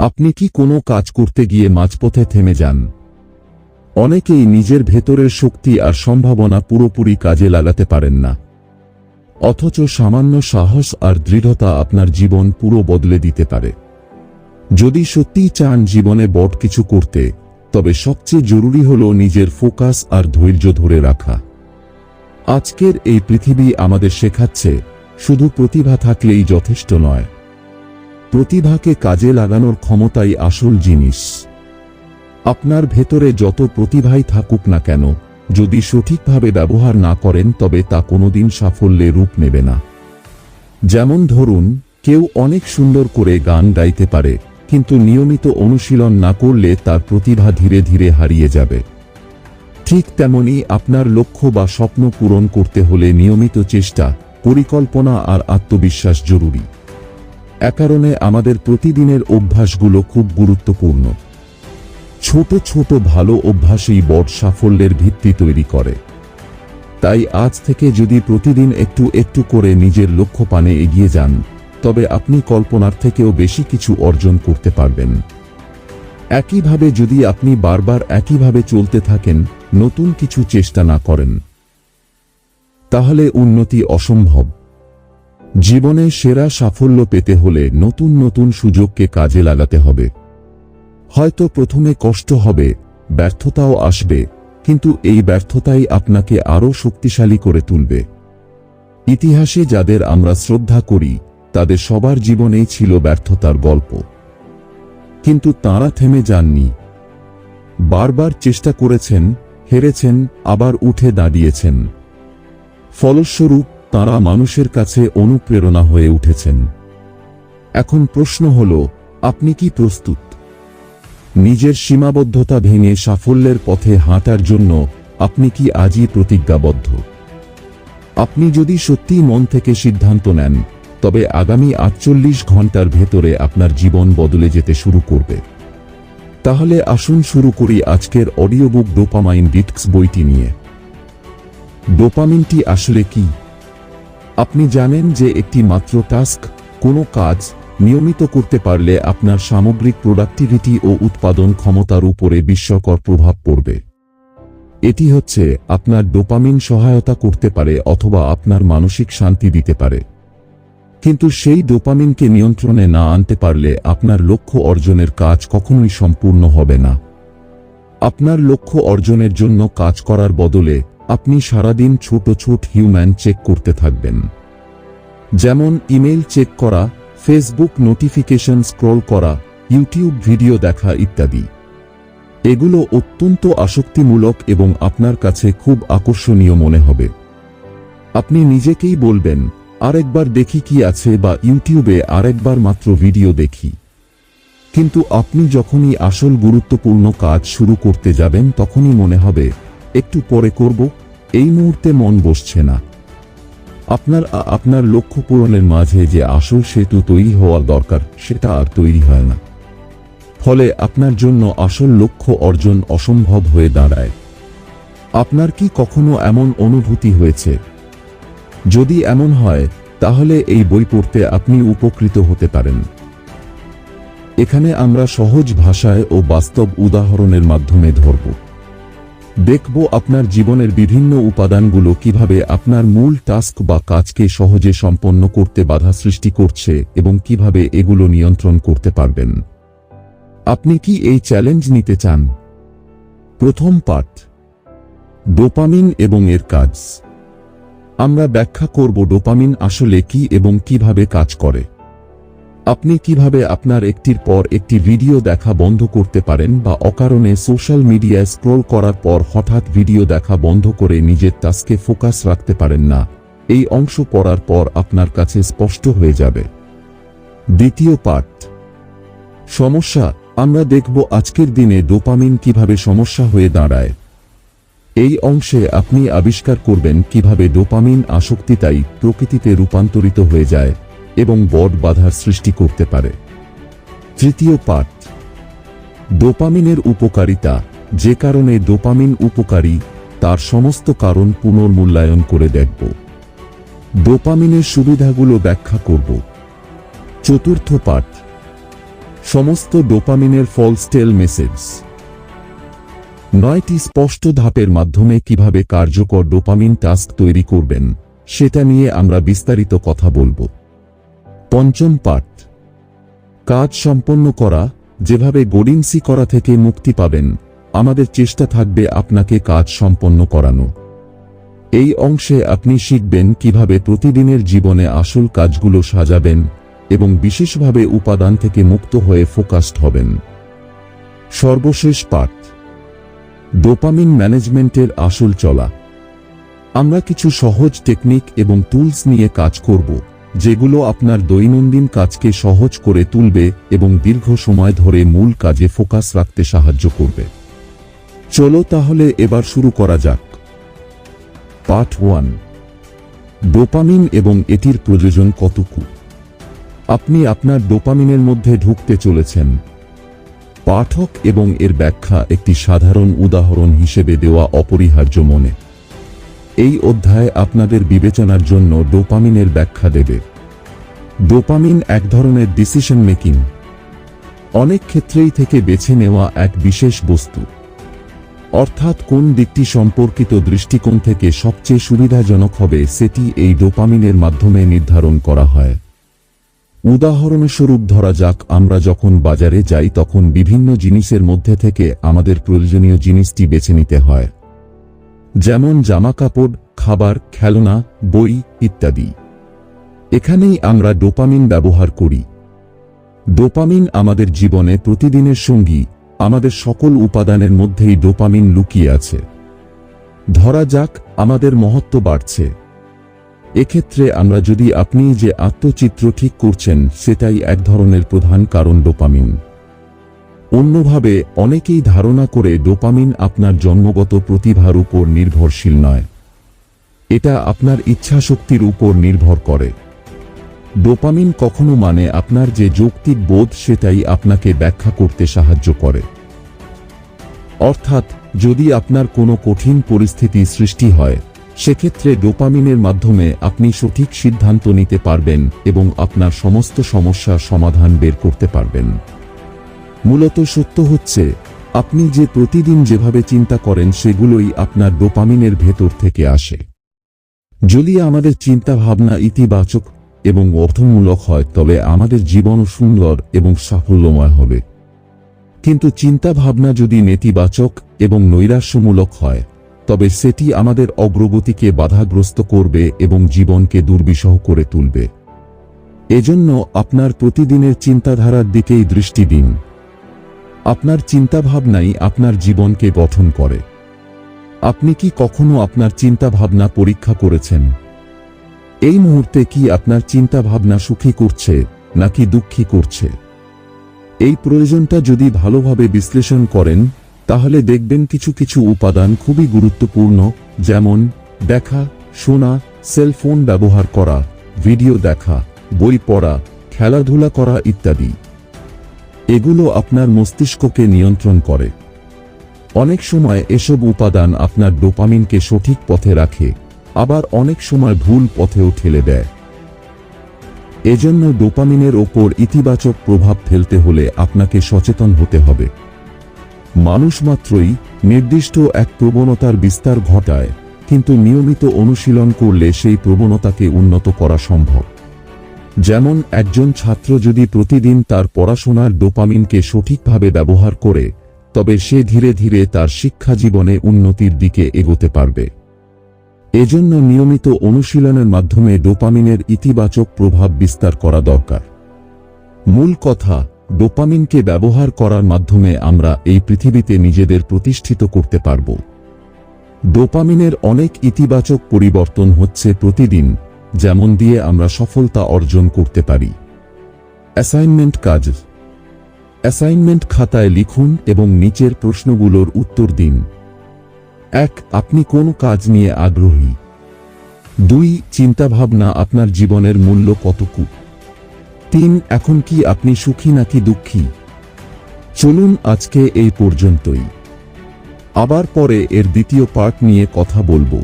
আপনি কি কোনো কাজ করতে গিয়ে মাঝপথে থেমে যান? অনেকেই নিজের ভেতরের শক্তি আর সম্ভাবনা পুরোপুরি কাজে লাগাতে পারেন না। অথচ সামান্য সাহস আর দৃঢ়তা আপনার জীবন পুরো বদলে দিতে পারে। যদি সত্যিই চান জীবনে বড় কিছু করতে, তবে সবচেয়ে জরুরি হল নিজের ফোকাস আর ধৈর্য ধরে রাখা। আজকের এই পৃথিবী আমাদের শেখাচ্ছে, শুধু প্রতিভা থাকলেই যথেষ্ট নয়। প্রতিভাকে কাজে লাগানোর ক্ষমতাই আসল জিনিস। আপনার ভেতরে যত প্রতিভাই থাকুক না কেন, যদি সঠিকভাবে ব্যবহার না করেন, তবে তা কোনোদিন সাফল্যে রূপ নেবে না। যেমন ধরুন, কেউ অনেক সুন্দর করে গান গাইতে পারে, কিন্তু নিয়মিত অনুশীলন না করলে তার প্রতিভা ধীরে ধীরে হারিয়ে যাবে। ঠিক তেমনি আপনার লক্ষ্য বা স্বপ্ন পূরণ করতে হলে নিয়মিত চেষ্টা, পরিকল্পনা আর আত্মবিশ্বাস জরুরি। কারণে আমাদের প্রতিদিনের অভ্যাসগুলো খুব গুরুত্বপূর্ণ। ছোট ছোট ভালো অভ্যাসই বড় সাফল্যের ভিত্তি তৈরি করে। তাই আজ থেকে যদি প্রতিদিন একটু একটু করে নিজের লক্ষ্য পানে এগিয়ে যান, তবে আপনি কল্পনার থেকেও বেশি কিছু অর্জন করতে পারবেন। একইভাবে যদি আপনি বারবার একইভাবে চলতে থাকেন, নতুন কিছু চেষ্টা না করেন, তাহলে উন্নতি অসম্ভব। জীবনে সেরা সাফল্য পেতে হলে নতুন নতুন সুযোগকে কাজে লাগাতে হবে। হয়তো প্রথমে কষ্ট হবে, ব্যর্থতাও আসবে, কিন্তু এই ব্যর্থতাই আপনাকে আরও শক্তিশালী করে তুলবে। ইতিহাসে যাদের আমরা শ্রদ্ধা করি, তাদের সবার জীবনেই ছিল ব্যর্থতার গল্প। কিন্তু তাঁরা থেমে যাননি। বারবার চেষ্টা করেছেন, হেরেছেন, আবার উঠে দাঁড়িয়েছেন। ফলস্বরূপ তাঁরা মানুষের কাছে অনুপ্রেরণা হয়ে উঠেছেন। এখন প্রশ্ন হল, আপনি কি প্রস্তুত? নিজের সীমাবদ্ধতা ভেঙে সাফল্যের পথে হাঁটার জন্য আপনি কি আজই প্রতিজ্ঞাবদ্ধ? আপনি যদি সত্যি মন থেকে সিদ্ধান্ত নেন, তবে আগামী আটচল্লিশ ঘণ্টার ভেতরে আপনার জীবন বদলে যেতে শুরু করবে। তাহলে আসুন শুরু করি আজকের অডিও বুক ডোপামাইন ডিটক্স বইটি নিয়ে। ডোপামিনটি আসলে কি? আপনি জানেন যে একটি মাত্র টাস্ক, কোনো কাজ নিয়মিত করতে পারলে আপনার সামগ্রিক প্রোডাক্টিভিটি ও উৎপাদন ক্ষমতার উপরে বিস্ময়কর প্রভাব পড়বে। এটি হচ্ছে আপনার ডোপামিন সহায়তা করতে পারে অথবা আপনার মানসিক শান্তি দিতে পারে। কিন্তু সেই ডোপামিনকে নিয়ন্ত্রণে না আনতে পারলে আপনার লক্ষ্য অর্জনের কাজ কখনোই সম্পূর্ণ হবে না। আপনার লক্ষ্য অর্জনের জন্য কাজ করার বদলে আপনি সারাদিন ছোট ছোট হিউম্যান চেক করতে থাকবেন। যেমন ইমেল চেক করা ফেসবুক নোটিফিকেশন স্ক্রল করা ইউটিউব ভিডিও দেখা ইত্যাদি। এগুলো অত্যন্ত আসক্তিমূলক এবং আপনার কাছে খুব আকর্ষণীয় মনে হবে। আপনি নিজেকেই বলবেন, আরেকবার দেখি কি আছে বা ইউটিউবে আরেকবার মাত্র ভিডিও দেখি। কিন্তু আপনি যখনই আসল গুরুত্বপূর্ণ কাজ শুরু করতে যাবেন, তখনই মনে হবে একটু পরে করব, এই মুহূর্তে মন বসছে না। আপনার আপনার লক্ষ্য পূরণের মাঝে যে আসল সেতু তৈরি হওয়া দরকার, সেটা আর তৈরি হয় না। ফলে আপনার জন্য আসল লক্ষ্য অর্জন অসম্ভব হয়ে দাঁড়ায়। আপনার কি কখনো এমন অনুভূতি হয়েছে? যদি এমন হয়, তাহলে এই বই পড়তে আপনি উপকৃত হতে পারেন। এখানে আমরা সহজ ভাষায় ও বাস্তব উদাহরণের মাধ্যমে ধরব। দেখব আপনার জীবনের বিভিন্ন উপাদানগুলো কীভাবে আপনার মূল টাস্ক বা কাজকে সহজে সম্পন্ন করতে বাধা সৃষ্টি করছে এবং কীভাবে এগুলো নিয়ন্ত্রণ করতে পারবেন। আপনি কি এই চ্যালেঞ্জ নিতে চান? প্রথম পাঠ। ডোপামিন এবং এর কাজ। আমরা ব্যাখ্যা করব ডোপামিন আসলে কি এবং কীভাবে কাজ করে। আপনি কীভাবে আপনার একটির পর একটি ভিডিও দেখা বন্ধ করতে পারেন বা অকারণে সোশ্যাল মিডিয়ায় স্ক্রোল করার পর হঠাৎ ভিডিও দেখা বন্ধ করে নিজের টাস্কে ফোকাস রাখতে পারেন না, এই অংশ পড়ার পর আপনার কাছে স্পষ্ট হয়ে যাবে। দ্বিতীয় পাঠ। সমস্যা, আমরা দেখব আজকের দিনে ডোপামিন কীভাবে সমস্যা হয়ে দাঁড়ায়। এই অংশে আপনি আবিষ্কার করবেন কীভাবে ডোপামিন আসক্তিতাই প্রকৃতিতে রূপান্তরিত হয়ে যায়। এবং বট বাধার সৃষ্টি করতে পারে। তৃতীয় পাঠ। ডোপামিনের উপকারিতা, যে কারণে ডোপামিন উপকারী, তার সমস্ত কারণ পুনর্মূল্যায়ন করে দেখব। ডোপামিনের সুবিধাগুলো ব্যাখ্যা করব। চতুর্থ পাঠ। সমস্ত ডোপামিনের ফলস্টেল মেসেজ। নয়টি স্পষ্ট ধাপের মাধ্যমে কীভাবে কার্যকর ডোপামিন টাস্ক তৈরি করবেন, সেটা নিয়ে আমরা বিস্তারিত কথা বলব। পঞ্চম পাঠ। কাজ সম্পন্ন করা, যেভাবে গড়িনসি করা থেকে মুক্তি পাবেন, আমাদের চেষ্টা থাকবে আপনাকে কাজ সম্পন্ন করানো। এই অংশে আপনি শিখবেন কীভাবে প্রতিদিনের জীবনে আসল কাজগুলো সাজাবেন এবং বিশেষভাবে উপাদান থেকে মুক্ত হয়ে ফোকাসড হবেন। সর্বশেষ পাঠ। ডোপামিন ম্যানেজমেন্টের আসল চলা। আমরা কিছু সহজ টেকনিক এবং টুলস নিয়ে কাজ করব। যেগুলো আপনার দৈনন্দিন কাজকে সহজ করে তুলবে এবং দীর্ঘ সময় ধরে মূল কাজে ফোকাস রাখতে সাহায্য করবে। চলো তাহলে এবার শুরু করা যাক। Part one. ডোপামিন এবং এটির প্রয়োজন কতকু আপনি আপনার ডোপামিনের মধ্যে ঢুকতে চলেছেন। পাঠক এবং এর ব্যাখ্যা একটি সাধারণ উদাহরণ হিসেবে দেওয়া অপরিহার্য মনে। এই অধ্যায় আপনাদের বিবেচনার জন্য ডোপামিনের ব্যাখ্যা দেবে। ডোপামিন এক ধরনের ডিসিশন মেকিং অনেক ক্ষেত্রেই থেকে বেছে নেওয়া এক বিশেষ বস্তু। অর্থাৎ কোন দিকটি সম্পর্কিত দৃষ্টিকোণ থেকে সবচেয়ে সুবিধাজনক হবে সেটি এই ডোপামিনের মাধ্যমে নির্ধারণ করা হয়। উদাহরণস্বরূপ ধরা যাক, আমরা যখন বাজারে যাই তখন বিভিন্ন জিনিসের মধ্যে থেকে আমাদের প্রয়োজনীয় জিনিসটি বেছে নিতে হয়। যেমন জামাকাপড়, খাবার, খেলনা, বই ইত্যাদি। এখানেই আমরা ডোপামিন ব্যবহার করি। ডোপামিন আমাদের জীবনে প্রতিদিনের সঙ্গী, আমাদের সকল উপাদানের মধ্যেই ডোপামিন লুকিয়ে আছে। ধরা যাক, আমাদের মহত্ব বাড়ছে। এক্ষেত্রে আমরা যদি আপনি যে আত্মচিত্র ঠিক করছেন, সেটাই এক ধরনের প্রধান কারণ ডোপামিন। অন্যভাবে, অনেকেই ধারণা করে ডোপামিন আপনার জন্মগত প্রতিভার উপর নির্ভরশীল নয়। এটা আপনার ইচ্ছাশক্তির উপর নির্ভর করে। ডোপামিন কখনো মানে আপনার যে যৌক্তিক বোধ সেটাই আপনাকে ব্যাখ্যা করতে সাহায্য করে। অর্থাৎ, যদি আপনার কোনো কঠিন পরিস্থিতি সৃষ্টি হয়, সেক্ষেত্রে ডোপামিনের মাধ্যমে আপনি সঠিক সিদ্ধান্ত নিতে পারবেন এবং আপনার সমস্ত সমস্যার সমাধান বের করতে পারবেন। মূলত সত্য হচ্ছে, আপনি যে প্রতিদিন যেভাবে চিন্তা করেন সেগুলোই আপনার ডোপামিনের ভেতর থেকে আসে। যদি আমাদের চিন্তা ভাবনা ইতিবাচক এবং অর্থমূলক হয়, তবে আমাদের জীবন সুন্দর এবং সাফল্যময় হবে। কিন্তু চিন্তা ভাবনা যদি নেতিবাচক এবং নৈরাশ্যমূলক হয়, তবে সেটি আমাদের অগ্রগতিকে বাধাগ্রস্ত করবে এবং জীবনকে দুর্বিষহ করে তুলবে। এজন্য আপনার প্রতিদিনের চিন্তাধারার দিকেই দৃষ্টি দিন। আপনার চিন্তাভাবনাই আপনার জীবনকে গঠন করে। আপনি কি কখনো আপনার চিন্তাভাবনা পরীক্ষা করেছেন? এই মুহূর্তে কি আপনার চিন্তাভাবনা সুখী করছে নাকি দুঃখী করছে? এই প্রয়োজনটা যদি ভালোভাবে বিশ্লেষণ করেন, তাহলে দেখবেন কিছু কিছু উপাদান খুবই গুরুত্বপূর্ণ, যেমন দেখা, শোনা, সেলফোন ব্যবহার করা, ভিডিও দেখা, বই পড়া, খেলাধুলা করা ইত্যাদি। এগুলো আপনার মস্তিষ্ককে নিয়ন্ত্রণ করে। অনেক সময় এসব উপাদান আপনার ডোপামিনকে সঠিক পথে রাখে, আবার অনেক সময় ভুল পথেও ঠেলে দেয়। এজন্য ডোপামিনের ওপর ইতিবাচক প্রভাব ফেলতে হলে আপনাকে সচেতন হতে হবে। মানুষ মাত্রই নির্দিষ্ট এক প্রবণতার বিস্তার ঘটায়, কিন্তু নিয়মিত অনুশীলন করলে সেই প্রবণতাকে উন্নত করা সম্ভব। যেমন একজন ছাত্র যদি প্রতিদিন তার পড়াশোনার ডোপামিনকে সঠিকভাবে ব্যবহার করে, তবে সে ধীরে ধীরে তার শিক্ষা জীবনে উন্নতির দিকে এগোতে পারবে। এজন্য নিয়মিত অনুশীলনের মাধ্যমে ডোপামিনের ইতিবাচক প্রভাব বিস্তার করা দরকার। মূল কথা, ডোপামিনকে ব্যবহার করার মাধ্যমে আমরা এই পৃথিবীতে নিজেদের প্রতিষ্ঠিত করতে পারব। ডোপামিনের অনেক ইতিবাচক পরিবর্তন হচ্ছে প্রতিদিন যেমন দিয়ে আমরা সফলতা অর্জন করতে পারি। অ্যাসাইনমেন্ট কাজ। অ্যাসাইনমেন্ট খাতায় লিখুন এবং নিচের প্রশ্নগুলোর উত্তর দিন। এক, আপনি কোন কাজ নিয়ে আগ্রহী? দুই, চিন্তাভাবনা আপনার জীবনের মূল্য কতকু তিন, এখন কি আপনি সুখী নাকি দুঃখী? চলুন আজকে এই পর্যন্তই। আবার পরে এর দ্বিতীয় পার্ট নিয়ে কথা বলব।